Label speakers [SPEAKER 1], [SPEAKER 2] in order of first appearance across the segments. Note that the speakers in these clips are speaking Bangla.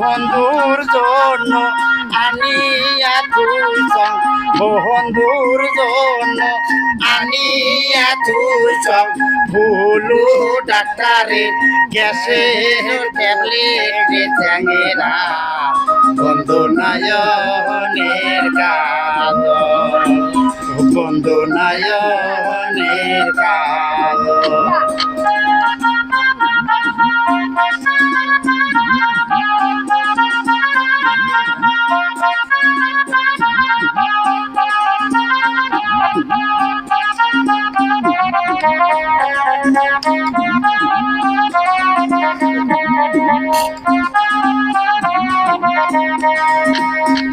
[SPEAKER 1] বন্ধুর জন্য আনিয়া তুলছং বন্ধুর জন্য আনিয়া তুলছং ভুলু ডাক্তারে গ্যাসের ট্যাবলেট চ্যাঙেরা বন্ধু নয়নের কাজ বন্ধু নয়নের কাজ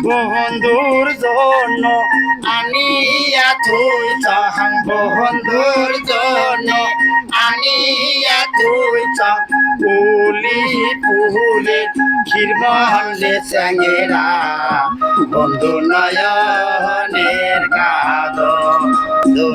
[SPEAKER 1] বন্ধুর জন্য, আনিয়া তুই চাহাং বন্ধুর জন্য, আনিয়া তুই চাহ পুলি পুলে ক্ষীরমহলে স্যাঙেরা বন্ধু নয়নের কাদ বন্ধু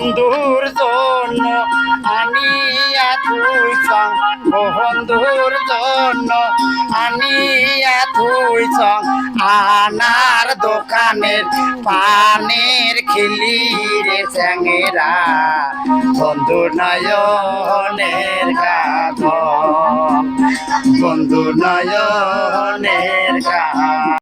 [SPEAKER 1] বন্ধুর জন্য আনিয়া তুই সং বন্ধুর জন্য আনিয়া তুই আনার দোকানের পানের খিলি রে স্যাঙেরা বন্ধু নয়নের গাধ। বন্ধু নয়নের গাধ।